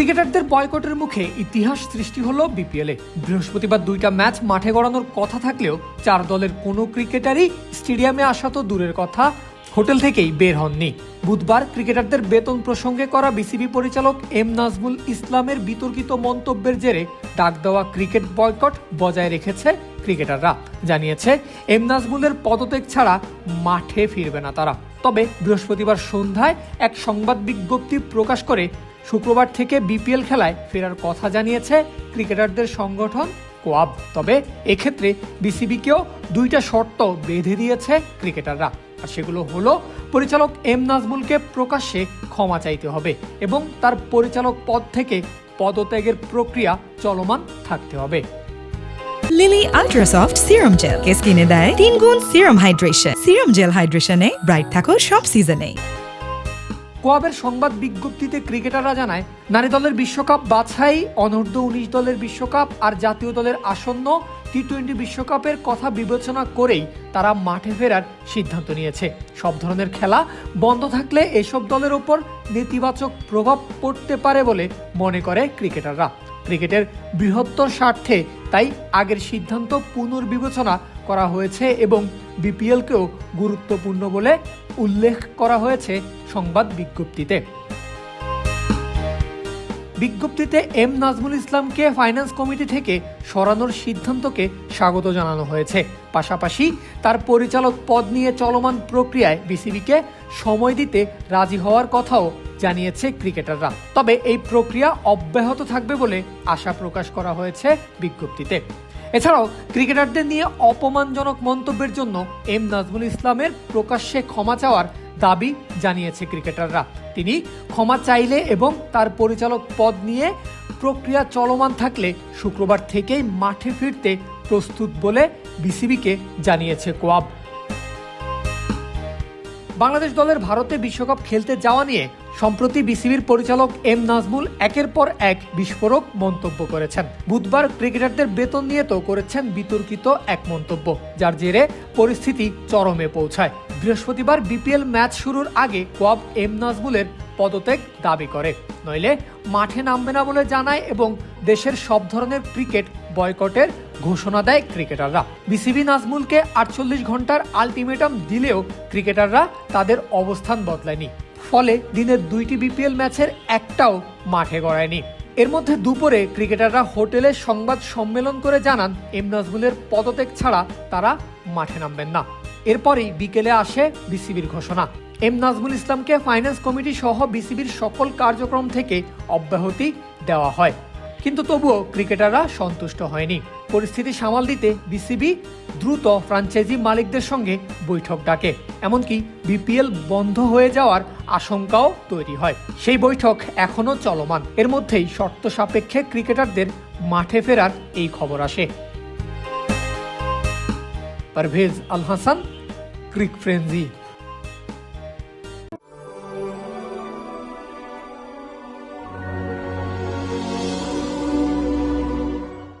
ক্রিকেটারদের বয়কটের মুখে ইতিহাস সৃষ্টি হলো বিপিএলে বৃহস্পতিবার দুইটা ম্যাচ মাঠে গড়ানোর কথা থাকলেও চার দলের কোনো ক্রিকেটারই স্টেডিয়ামে আসা তো দূরের কথা, হোটেল থেকেই বের হননি। বুধবার ক্রিকেটারদের বেতন প্রসঙ্গে করা বিসিবি পরিচালক এম নাজমুল ইসলামের বিতর্কিত মন্তব্যের জেরে ডাক দেওয়া ক্রিকেট বয়কট বজায় রেখেছে ক্রিকেটাররা। জানিয়েছে, এম নাজমুলের পদত্যাগ ছাড়া মাঠে ফিরবে না তারা। তবে বৃহস্পতিবার সন্ধ্যায় এক সংবাদ বিজ্ঞপ্তি প্রকাশ করে শুক্রবার থেকে বিপিএল খেলায় ফেরার কথা জানিয়েছে ক্রিকেটারদের সংগঠন কোয়াব। তবে এক্ষেত্রে বিসিবিকেও দুইটা শর্ত বেঁধে দিয়েছে ক্রিকেটাররা। আর সেগুলো হলো, পরিচালক এম নাজমুলকে প্রকাশ্যে ক্ষমা চাইতে হবে এবং তার পরিচালক পদ থেকে পদত্যাগের প্রক্রিয়া চলমান থাকতে হবে। লিলি আল্ট্রাসফট সিরাম জেল কে স্কিনে দেয় তিন গুণ সিরাম হাইড্রেশন সিরাম জেল হাইড্রেশনে ব্রাইট থাকো সব সিজনে কোয়াবের সংবাদ বিজ্ঞপ্তিতে ক্রিকেটাররা জানায়, নারী দলের বিশ্বকাপ বাছাই, অনূর্ধ্ব উনিশ দলের বিশ্বকাপ আর জাতীয় দলের আসন্ন টি টোয়েন্টি বিশ্বকাপের কথা বিবেচনা করেই তারা মাঠে ফেরার সিদ্ধান্ত নিয়েছে। সব ধরনের খেলা বন্ধ থাকলে এসব দলের ওপর নেতিবাচক প্রভাব পড়তে পারে বলে মনে করে ক্রিকেটাররা। ক্রিকেটের বৃহত্তর স্বার্থে তাই আগের সিদ্ধান্ত পুনর্বিবেচনা করা হয়েছে এবং বিপিএলকেও গুরুত্বপূর্ণ বলে উল্লেখ করা হয়েছে সংবাদ বিজ্ঞপ্তিতে। বিজ্ঞপ্তিতে এম নাজমুল ইসলামকে ফাইন্যান্স কমিটি থেকে সরানোর সিদ্ধান্তকে স্বাগত জানানো হয়েছে। পাশাপাশি তার পরিচালক পদ নিয়ে চলমান প্রক্রিয়ায় বিসিবিকে সময় দিতে রাজি হওয়ার কথাও জানিয়েছে ক্রিকেটাররা। তবে এই প্রক্রিয়া অব্যাহত থাকবে বলে আশা প্রকাশ করা হয়েছে বিজ্ঞপ্তিতে। এছাড়াও ক্রিকেটারদের নিয়ে অপমানজনক মন্তব্যের জন্য এম নাজমুল ইসলামের প্রকাশ্যে ক্ষমা চাওয়ার দাবি জানিয়েছে ক্রিকেটাররা। তিনি ক্ষমা চাইলে এবং তার পরিচালক পদ নিয়ে প্রক্রিয়া চলমান থাকলে শুক্রবার থেকেই মাঠে ফিরতে প্রস্তুত বলে বিসিবিকে জানিয়েছে কোয়াব। বাংলাদেশ দলের ভারতে বিশ্বকাপ খেলতে যাওয়া নিয়ে সম্প্রতি বিসিবির পরিচালক এম নাজমুল একের পর এক বিস্ফোরক মন্তব্য করেছেন। বুধবার ক্রিকেটারদের বেতন নিয়ে তো করেছেন বিতর্কিত এক মন্তব্য, যার জেরে পরিস্থিতি চরমে পৌঁছায়। বৃহস্পতিবার বিপিএল ম্যাচ শুরুর আগে কোয়াব এম নাজমুলের পদত্যাগ দাবি করে। নইলে মাঠে নামবে না বলে জানায় এবং দেশের সব ধরনের ক্রিকেট বয়কটের ঘোষণা দেয় ক্রিকেটাররা। বিসিবি নাজমুলকে আটচল্লিশ ঘণ্টার আলটিমেটাম দিলেও ক্রিকেটাররা তাদের অবস্থান বদলায়নি। ফলে দিনের দুইটি বিপিএল ম্যাচের একটাও মাঠে গড়ায়নি। এর মধ্যে দুপুরে ক্রিকেটাররা হোটেলে সংবাদ সম্মেলন করে জানান, এম নাজমুলের পদত্যাগ ছাড়া তারা মাঠে নামবেন না। এরপরেই বিকেলে আসে বিসিবির ঘোষণা। এম নাজমুল ইসলামকে ফাইন্যান্স কমিটি সহ বিসিবির সকল কার্যক্রম থেকে অব্যাহতি দেওয়া হয়। কিন্তু তবুও ক্রিকেটাররা সন্তুষ্ট হয়নি। পরিস্থিতি সামাল দিতে বিসিবি দ্রুত ফ্রাঞ্চাইজি মালিকদের সঙ্গে বৈঠক ডাকে। এমনকি বিপিএল বন্ধ হয়ে যাওয়ার আশঙ্কাও তৈরি হয়। সেই বৈঠক এখনও চলমান। এর মধ্যেই শর্ত সাপেক্ষে ক্রিকেটারদের মাঠে ফেরার এই খবর আসে। Parvez Al Hasan, cric frenzy